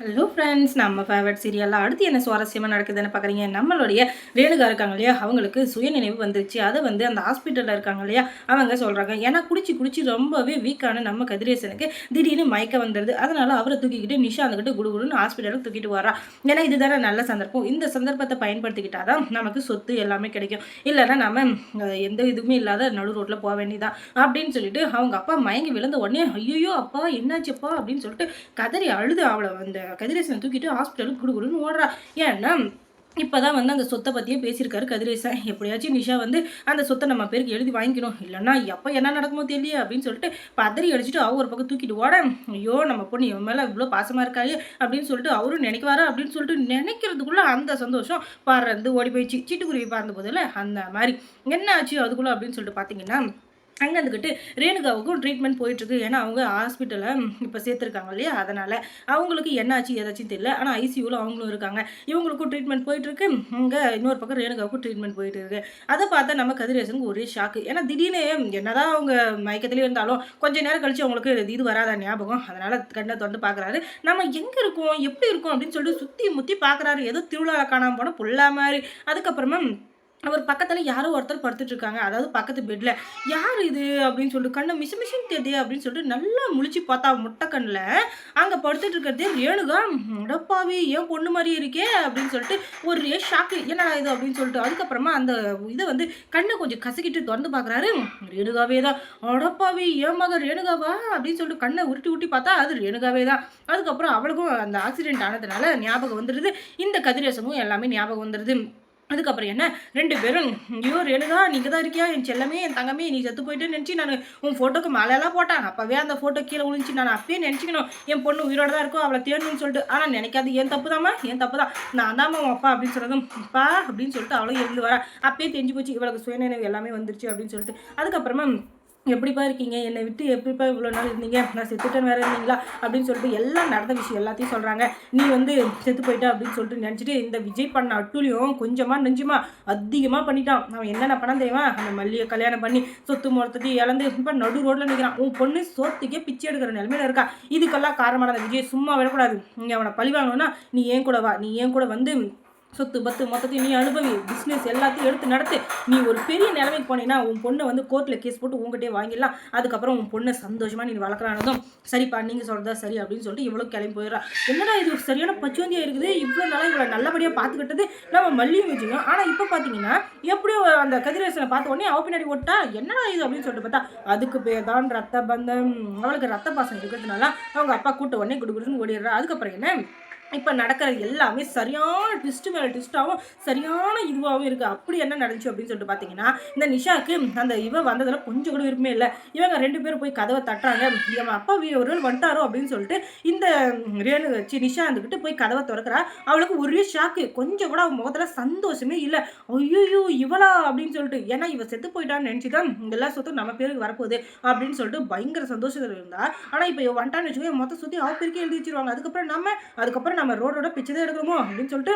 Hello friends நம்ம favourite சீரியலில் அடுத்து என்ன சுவாரஸ்யமாக நடக்குதுன்னு பார்க்குறீங்க நம்மளுடைய ரேணுகா இருக்காங்க இல்லையா? அவங்களுக்கு சுயநினைவு வந்துருச்சு. அதை வந்து அந்த ஹாஸ்பிட்டலில் இருக்காங்க இல்லையா? அவங்க சொல்கிறாங்க ஏன்னா குடிச்சு குடிச்சு ரொம்பவே வீக்கான நம்ம கதிரேசனுக்கு திடீர்னு மயக்க வந்துடுது அதனால் அவரை தூக்கிக்கிட்டு நிஷாந்துக்கிட்டு குடுகுடுன்னு ஹாஸ்பிட்டலுக்கு தூக்கிட்டு வரா ஏன்னா இதுதானே நல்ல சந்தர்ப்பம். இந்த சந்தர்ப்பத்தை பயன்படுத்திக்கிட்டால் தான் நமக்கு சொத்து எல்லாமே கிடைக்கும். இல்லைன்னா நம்ம எந்த இதுவுமே இல்லாத நடு ரோட்டில் போக வேண்டியதான் அப்படின்னு சொல்லிட்டு அவங்க அப்பா மயங்கி விழுந்த உடனே ஐயோ அப்பா என்னாச்சுப்பா அப்படின்னு சொல்லிட்டு கதறி அழுது அவளை வந்து. கதிரேசனை தூக்கிட்டு ஹாஸ்பிட்டலுக்கு குடுகுடுன்னு ஓடுறா. ஏன்னா இப்போதான் வந்து அந்த சொத்தை பற்றியே பேசியிருக்காரு கதிரேசன். எப்படியாச்சும் நிஷா வந்து அந்த சொத்தை நம்ம பேருக்கு எழுதி வாங்கிக்கணும். இல்லைன்னா எப்போ என்ன நடக்குமோ தெரியல அப்படின்னு சொல்லிட்டு பதறி அடிச்சுட்டு அவ ஒரு பக்கம் தூக்கிட்டு ஓட. ஐயோ நம்ம பொண்ணு இவன் மேலே இவ்வளோ பாசமாக இருக்காரு அப்படின்னு சொல்லிட்டு அவரும் நினைக்குவாரா அப்படின்னு சொல்லிட்டு நினைக்கிறதுக்குள்ளே அந்த சந்தோஷம் பறந்து ஓடி போயிடுச்சு. சிட்டுக்குருவி பறந்த போதில் அந்த மாதிரி. என்ன ஆச்சு அதுக்குள்ளே அப்படின்னு சொல்லிட்டு பார்த்தீங்கன்னா அங்கே இருந்துக்கிட்டு ரேணுகாவுக்கும் ட்ரீட்மெண்ட் போயிட்டுருக்கு. ஏன்னா அவங்க ஹாஸ்பிட்டலில் இப்போ சேர்த்துருக்காங்க இல்லையா? அதனால் அவங்களுக்கு என்னாச்சு ஏதாச்சும் தெரியல. ஆனால் ஐசியூவில் அவங்களும் இருக்காங்க. இவங்களுக்கும் ட்ரீட்மெண்ட் போயிட்டுருக்கு. இங்கே இன்னொரு பக்கம் ரேணுகாவுக்கும் ட்ரீட்மெண்ட் போயிட்டு இருக்கு அதை பார்த்தா நம்ம கதிரேசனுக்கு ஒரே ஷாக்கு ஏன்னா திடீர்னு என்னதான் அவங்க மயக்கத்துலேயே இருந்தாலும் கொஞ்ச நேரம் கழிச்சு அவங்களுக்கு இது வராத ஞாபகம். அதனால் கண்ணை தொண்டு பார்க்குறாரு. நம்ம எங்கே இருக்கோம்? எப்படி இருக்கோம்? அப்படின்னு சொல்லிட்டு சுற்றி முற்றி பார்க்குறாரு. ஏதோ திருவிழா காணாமல் போனால் புல்லா மாதிரி. அதுக்கப்புறமா அவர் பக்கத்தில் யாரோ ஒருத்தர் படுத்துட்டு இருக்காங்க அதாவது பக்கத்து பெட்டில் யார் இது? அப்படின்னு சொல்லிட்டு கண்ணை மிஷ மிஷின் தெரியுது அப்படின்னு சொல்லிட்டு நல்லா முழிச்சு பார்த்தா முட்டை கண்ணில் அங்கே படுத்துட்டு இருக்கிறதே ரேணுகா. அடப்பாவி ஏன் பொண்ணு மாதிரி இருக்கே. அப்படின்னு சொல்லிட்டு ஒரு ஷாக்கு என்னடா இது? அப்படின்னு சொல்லிட்டு அதுக்கப்புறமா அந்த இதை வந்து கண்ணை கொஞ்சம் கசக்கிட்டு திறந்து பார்க்குறாரு. ரேணுகாவே தான். அடப்பாவி ஏன் மக ரேணுகாவா? அப்படின்னு சொல்லிட்டு கண்ணை உருட்டி உருட்டி பார்த்தா அது ரேணுகாவே தான். அதுக்கப்புறம் அவளுக்கும் அந்த ஆக்சிடென்ட் ஆனதுனால ஞாபகம் வந்துடுது இந்த கதிரேசமும் எல்லாமே ஞாபகம் வந்துடுது அதுக்கப்புறம் என்ன? ரெண்டு பேரும் ஐயோ ரேணுகா நீங்கள் தான் இருக்கியா? என் செல்லமே என் தங்கமே நீ செத்து போயிட்டு நினச்சி நான் உன் ஃபோட்டோக்கு மேலெல்லாம் போட்டேன் அப்போவே அந்த ஃபோட்டோ கீழே விழுந்துச்சு. நான் அப்பயே நினச்சிக்கணும் என் பொண்ணு உயிரோட தான் இருக்கும் அவளை தேடணும்னு சொல்லிட்டு. ஆனால் நினைக்காது என் தப்பு தாம்மா என் தப்பு தான் நான் தாம்மா உன் அப்பா அப்படின்னு சொல்கிறதும் அப்பா அப்படின்னு சொல்லிட்டு அவளும் எழுந்து வரா அப்பயே தெரிஞ்சு போச்சு இவளுக்கு சுயநினைவு எல்லாமே வந்துருச்சு அப்படின்னு சொல்லிட்டு. அதுக்கப்புறமா எப்படிப்பா இருக்கீங்க? என்னை விட்டு எப்படிப்பா இவ்வளோ நாள் இருந்தீங்க? நான் செத்துட்டேன் வேறு இருந்தீங்களா? அப்படின்னு சொல்லிட்டு எல்லாம் நடந்த விஷயம் எல்லாத்தையும் சொல்கிறாங்க நீ வந்து செத்து போயிட்ட அப்படின்னு சொல்லிட்டு நினச்சிட்டு இந்த விஜய் பண்ண அட்டுலியும் கொஞ்சமாக நெஞ்சுமா அதிகமாக பண்ணிட்டான். அவன் என்னென்ன பண்ணான் தெரியுமா? அந்த மல்லியை கல்யாணம் பண்ணி சொத்து மொத்தத்தையும் இழந்து இப்போ நடு ரோட்டில் நிற்கிறான் உன் பொண்ணு சோத்துக்கே பிச்சை எடுக்கிற நிலமையில இருக்கா? இதுக்கெல்லாம் காரணமான அந்த விஜய் சும்மா விடக்கூடாது. நீ அவனை பழி வாங்கணும்னா நீ ஏன் கூட வா? நீ ஏன் கூட வந்து சொத்து பத்து மொத்தத்தையும் நீ அனுபவி பிஸ்னஸ் எல்லாத்தையும் எடுத்து நடத்து. நீ ஒரு பெரிய நிலைமைக்கு போனீங்கன்னா உன் பொண்ணை வந்து கோர்ட்டில் கேஸ் போட்டு உங்ககிட்டே வாங்கிடலாம். அதுக்கப்புறம் உன் பொண்ணை சந்தோஷமாக நீ வளர்க்குறானதும் சரிப்பா நீங்கள் சொல்கிறதா சரி அப்படின்னு சொல்லிட்டு இவ்வளோ கிளம்பி போயிடுறா. என்னடா இது சரியான பச்சுவந்தியாக இருக்குது? இவ்வளோ நாளாக இவ்வளோ நல்லபடியாக பார்த்துக்கிட்டது? நம்ம மல்லியும் வச்சுக்கோம் ஆனால் இப்போ பார்த்தீங்கன்னா எப்படியோ அந்த கதிரேசனை பார்த்த உடனே அவ பின்னாடி ஓட்டா என்னடா இது அப்படின்னு சொல்லிட்டு பார்த்தா அதுக்கு பேர் தான் ரத்த பந்தம் அவளுக்கு ரத்த பாசம் இருக்கிறதுனால அவங்க அப்பா கூட்ட உடனே குடுகுடுன்னு ஓடிடுறா. அதுக்கப்புறம் என்ன? இப்போ நடக்கிற எல்லாமே சரியான ட்விஸ்ட்டு மேலே ட்விஸ்ட்டாகவும் சரியான இதுவாகவும் இருக்குது அப்படி என்ன நடந்துச்சு அப்படின்னு சொல்லிட்டு பார்த்தீங்கன்னா இந்த நிஷாக்கு அந்த இவ வந்ததில் கொஞ்சம் கூட விருப்பமே இல்லை. இவங்க ரெண்டு பேரும் போய் கதவை தட்டுறாங்க. இவன் அப்பா வீ- ஒரு வந்துட்டாரோ அப்படின்னு சொல்லிட்டு இந்த ரேணு சி நிஷா இருந்துக்கிட்டு போய் கதவை திறக்கிறா. அவளுக்கு ஒரே ஷாக்கு கொஞ்சம் கூட அவன் முகத்தில் சந்தோஷமே இல்லை. ஐயோ இவளா அப்படின்னு சொல்லிட்டு. ஏன்னா இவ செத்து போயிட்டான்னு நினச்சி தான் எல்லா சொத்தும் நம்ம பேருக்கு வரப்போகுது அப்படின்னு சொல்லிட்டு பயங்கர சந்தோஷத்தில் இருந்தா. ஆனால் இப்போ இவ வந்துட்டான்னு வச்சுக்கோ மொத்த சொத்தையும் அவ பேருக்கே எழுதி வச்சிருவாங்க. அதுக்கப்புறம் நம்ம அதுக்கப்புறம் நம்ம ரோடோட பிச்சை தான் எடுக்கணுமோ அப்படின்னு சொல்லிட்டு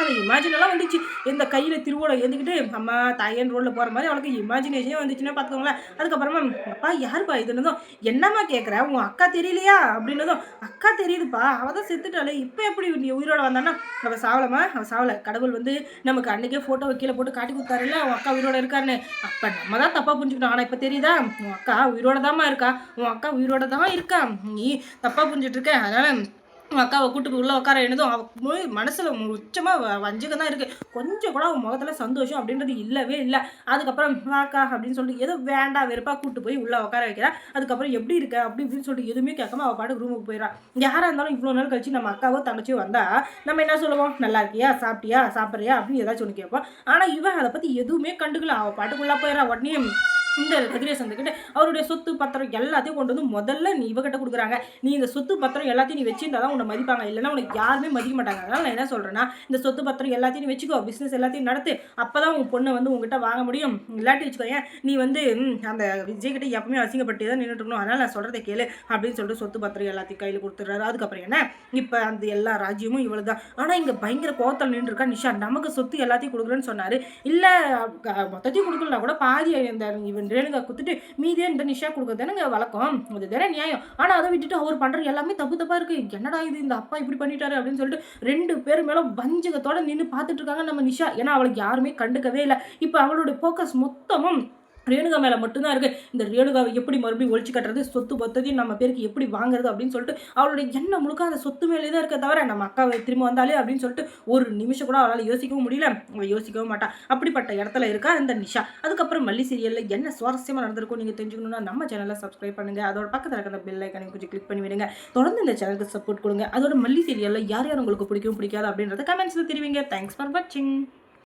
அந்த இமேஜினெல்லாம் வந்துச்சு. இந்த கையில் திருவோட ஏந்திக்கிட்டு அம்மா தாயன் ரோட்டில் போகிற மாதிரி அவளுக்கு இமேஜினேஷனே வந்துச்சுன்னா பார்த்துக்கோங்களேன். அதுக்கப்புறமா அப்பா யாருப்பா இதுன்னதும் என்னம்மா கேட்குற உன் அக்கா தெரியலையா? அப்படின்னதும் அக்கா தெரியுதுப்பா. அவள் தான் செத்துட்டாளே. இப்போ எப்படி நீ உயிரோட வந்தான்னா? அவள் சாவலம்மா. அவள் சாவலை. கடவுள் வந்து நமக்கு அன்றைக்கே ஃபோட்டோ கீழே போட்டு காட்டி கொடுத்தாருல்ல. உன் அக்கா உயிரோட இருக்காருன்னு அப்போ நம்ம தான் தப்பாக புரிஞ்சுக்கணும் ஆனால் இப்போ தெரியுதா? உன் அக்கா உயிரோட தாம்மா இருக்கா? உன் அக்கா உயிரோட தான் இருக்கா? நீ தப்பாக புரிஞ்சிட்ருக்க அதனால் அக்காவை கூட்டு உள்ளே உள்ள உட்கார எழுதும் அவ மு- உச்சமாக வஞ்சகம் தான் இருக்குது கொஞ்சம் கூட அவன் முகத்தில் சந்தோஷம் அப்படின்றது இல்லவே இல்லை. அதுக்கப்புறம் வாக்கா அப்படின்னு சொல்லிட்டு ஏதோ வேண்டாம் வெறுப்பாக கூட்டு போய் உள்ளே உட்கார வைக்கிறா. அதுக்கப்புறம் எப்படி இருக்க? அப்படி இப்படின்னு சொல்லிட்டு எதுவுமே கேட்காம அவள் பாட்டுக்கு ரூமுக்கு போயிடறான் யாராக இருந்தாலும் இவ்வளோ நாள் கழிச்சு நம்ம அக்காவோ தங்கச்சியோ வந்தால் நம்ம என்ன சொல்லுவோம்? நல்லா இருக்கியா? சாப்பிட்டியா? சாப்பிட்றியா? அப்படின்னு ஏதாச்சும் ஒன்று கேட்போம் ஆனால் இவன் அதை பற்றி எதுவுமே கண்டுக்கல. அவள் பாட்டுக்குள்ளே போயிடறா உடனே இந்த கதிரேசன் கிட்ட அவருடைய சொத்து பத்திரம் எல்லாத்தையும் கொண்டு வந்து முதல்ல நீ இவகிட்ட கொடுக்குறாங்க. நீ இந்த சொத்து பத்திரம் எல்லாத்தையும் நீ வச்சிருந்தா தான் உன்னை மதிப்பாங்க. இல்லைன்னா உனக்கு யாருமே மதிக்க மாட்டாங்க. அதனால் நான் என்ன சொல்கிறேன்னா இந்த சொத்து பத்திரம் எல்லாத்தையும் நீ வச்சுக்கோ. பிஸ்னஸ் எல்லாத்தையும் நடத்து. அப்போ தான் உன் பொண்ணை வந்து உங்ககிட்ட வாங்க முடியும். இல்லாட்டி வச்சுக்கோயேன் நீ வந்து அந்த விஜய்கிட்ட எப்பவுமே அசிங்கப்பட்டு தான் நின்றுட்டு இருக்கணும். அதனால் நான் சொல்கிறத கேளு அப்படின்னு சொல்லிட்டு சொத்து பத்திரம் எல்லாத்தையும் கையில் கொடுத்துட்றாரு. அதுக்கப்புறம் என்ன? இப்போ அந்த எல்லா ராஜ்யமும் இவ்வளோ தான் ஆனால் இங்கே பயங்கர கோத்தல் நின்றுருக்கா நிஷா. நமக்கு சொத்து எல்லாத்தையும் கொடுக்குறேன்னு சொன்னார். இல்லை மொத்தத்தையும் கொடுக்கலனா கூட பாதி இந்த இவ ரேணுகா குத்துட்டு மீதியே இந்த நிஷா கொடுக்குறதானுங்க வழக்கம்? அது தானே நியாயம். ஆனால் அதை விட்டுட்டு அவர் பண்ணுற எல்லாமே தப்பு தப்பாக இருக்குது என்னடா இது இந்த அப்பா இப்படி பண்ணிட்டாரு? அப்படின்னு சொல்லிட்டு ரெண்டு பேர் மேலே வஞ்சகத்தோட நின்று பார்த்துட்டு இருக்காங்க நம்ம நிஷா. ஏன்னா அவளுக்கு யாருமே கண்டுக்கவே இல்லை. இப்போ அவளோட ஃபோக்கஸ் மொத்தமும் ரேணுகா மேலே மட்டும்தான் இருக்குது இந்த ரேணுகாவை எப்படி மறுபடியும் ஒழிச்சு கட்டுறது? சொத்து பத்ததையும் நம்ம பேருக்கு எப்படி வாங்குறது அப்படின்னு சொல்லிட்டு அவளுடைய எண்ணம் முழுக்க அந்த சொத்து மேலே தான் இருக்க தவிர நம்ம அக்காவை திரும்ப வந்தாலே அப்படின்னு சொல்லிட்டு ஒரு நிமிஷம் கூட அவளால் யோசிக்கவும் முடியல. அவள் யோசிக்கவும் மாட்டா. அப்படிப்பட்ட இடத்துல இருக்கா இந்த நிஷா. அதுக்கப்புறம் மல்லி சீரியலில் என்ன சுவாரஸ்யமாக நடந்திருக்கும் நீங்கள் தெரிஞ்சுக்கணும்னா நம்ம சேனலை சப்ஸ்கிரைப் பண்ணுங்கள் அதோட பக்கத்தில் இருக்கிற பெல் ஐக்கனை கொஞ்சம் கிளிக் பண்ணி விடுங்க. தொடர்ந்து இந்த சேனலுக்கு சப்போர்ட் கொடுங்க. அதோட மல்லி சீரியலில் யார் யார் உங்களுக்கு பிடிக்கும் பிடிக்காது அப்படின்றத கமெண்ட்ஸில் தெரிவிங்க. தேங்க்ஸ் ஃபார் வாட்சிங்